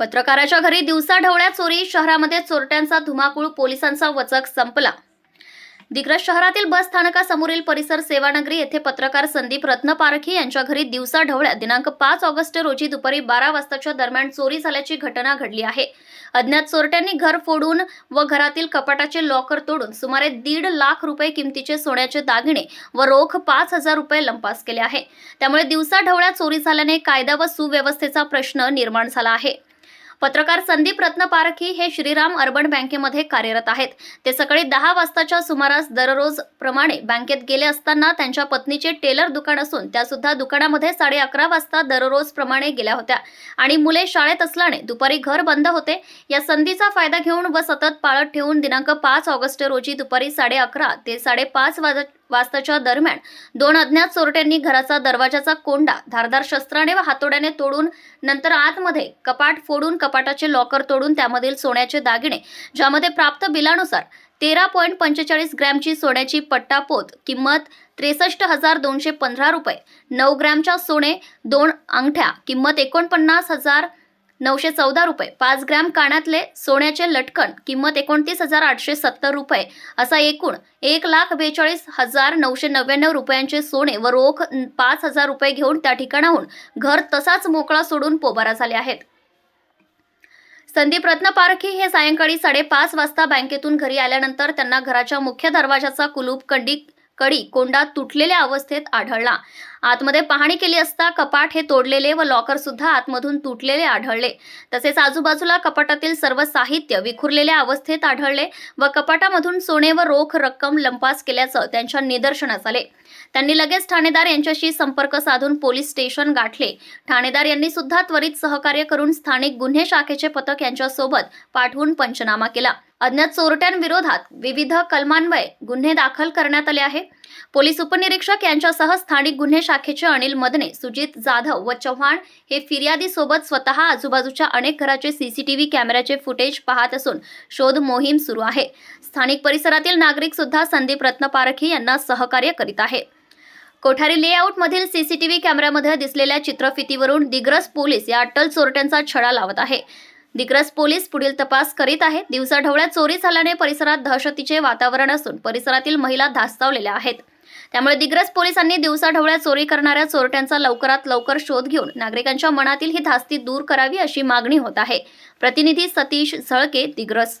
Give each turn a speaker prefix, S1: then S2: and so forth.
S1: पत्रकाराच्या घरी दिवसा ढवळ्या चोरी शहरामध्ये चोरट्यांचा धुमाकूळ पोलिसांचा वचक संपला. दिग्रस शहरातील बस स्थानकासमोरील परिसर सेवानगरी येथे पत्रकार संदीप रत्नपारखी यांच्या घरी दिवसा ढवळ्या दिनांक पाच ऑगस्ट रोजी दुपारी बारा वाजताच्या दरम्यान चोरी झाल्याची घटना घडली आहे. अज्ञात चोरट्यांनी घर फोडून व घरातील कपाटाचे लॉकर तोडून सुमारे दीड लाख रुपये किमतीचे सोन्याचे दागिने व रोख पाच हजार रुपये लंपास केले आहे. त्यामुळे दिवसा ढवळ्या चोरी झाल्याने कायदा व सुव्यवस्थेचा प्रश्न निर्माण झाला आहे. पत्रकार संदीप रत्नपारखी हे श्रीराम अर्बन बँकेमध्ये कार्यरत आहेत. ते सकाळी दहा वाजताच्या सुमारास दररोज प्रमाणे बँकेत गेले असताना त्यांच्या पत्नीचे टेलर दुकान असून त्या सुद्धा दुकानामध्ये साडे अकरा वाजता दररोज प्रमाणे गेल्या होत्या. आणि मुले शाळेत असल्याने दुपारी घर बंद होते. या संधीचा फायदा घेऊन व सतत पाळत ठेवून दिनांक पाच ऑगस्ट रोजी दुपारी साडे अकरा ते साडेपाच वाज वाजताच्या दरम्यान. दोन अज्ञात चोरट्यांनी घराचा दरवाजाचा कोंडा धारदार शस्त्राने व हातोड्याने तोडून नंतर आतमध्ये कपाट फोडून कपाटाचे लॉकर तोडून त्यामधील सोन्याचे दागिने ज्यामध्ये प्राप्त बिलानुसार तेरा पॉईंट पंचेचाळीस ग्रॅमची सोन्याची पट्टापोत किंमत त्रेसष्ट हजार दोनशे पंधरा रुपये नऊ ग्रॅमच्या सोने दोन अंगठ्या किंमत एकोणपन्नास हजार नऊशे चौदा रुपये. पाच ग्रॅम कानातले सोन्याचे लटकन किंमत एकोणतीस हजार आठशे सत्तर रुपये. असा एकूण एक लाख बेचाळीस हजार नऊशे नव्याण्णव रुपयांचे सोने व रोख पाच हजार रुपये घेऊन त्या ठिकाणाहून घर तसाच मोकळा सोडून पोबारा झाले आहेत. संदीप रत्नपारखी हे सायंकाळी साडेपाच वाजता बँकेतून घरी आल्यानंतर त्यांना घराच्या मुख्य दरवाजाचा कुलूप कंडी कडी कोंडा तुटलेल्या अवस्थेत आढळला. आतमध्ये पाहणी केली असता कपाट हे तोडलेले व लॉकर सुद्धा आतमधून तुटलेले आढळले. तसेच आजूबाजूला कपाटातील सर्व साहित्य विखुरलेल्या अवस्थेत आढळले व कपाटामधून सोने व रोख रक्कम लंपास केल्याचं त्यांच्या निदर्शनास आले. त्यांनी लगेच ठाणेदार यांच्याशी संपर्क साधून पोलीस स्टेशन गाठले. ठाणेदार यांनी सुद्धा त्वरित सहकार्य करून स्थानिक गुन्हे शाखेचे पथक यांच्यासोबत पाठवून पंचनामा केला. अज्ञात चोरट्यांविरोधात विविध कलमान्वये गुन्हे दाखल करण्यात आले आहे पोलीस उपनिरीक्षक यांच्यासह स्थानिक गुन्हे शाखेचे अनिल मदने सुजित जाधव व चव्हाण हे फिर्यादी सोबत स्वतः आजूबाजूच्या अनेक घराचे सीसीटीव्ही कॅमेऱ्याचे फुटेज पाहत असून शोध मोहीम सुरू आहे. स्थानिक परिसरातील नागरिक सुद्धा संदीप रत्नपारखी यांना सहकार्य करीत आहे कोठारी लेआउट मधील सीसीटीव्ही कॅमेऱ्यामध्ये दिसलेल्या चित्रफितीवरून दिग्रस पोलीस या अट्टल चोरट्यांचा छडा लावत आहे. दिग्रस पोलीस पुढील तपास करीत आहेत. दिवसाढवळ्यात चोरी झाल्याने परिसरात दहशतीचे वातावरण असून परिसरातील महिला धास्तावलेल्या आहेत. त्यामुळे दिग्रस पोलिसांनी दिवसाढवळ्यात चोरी करणाऱ्या चोरट्यांचा लवकरात लवकर शोध घेऊन नागरिकांच्या मनातील ही धास्ती दूर करावी अशी मागणी होत आहे. प्रतिनिधी सतीश झळके दिग्रस.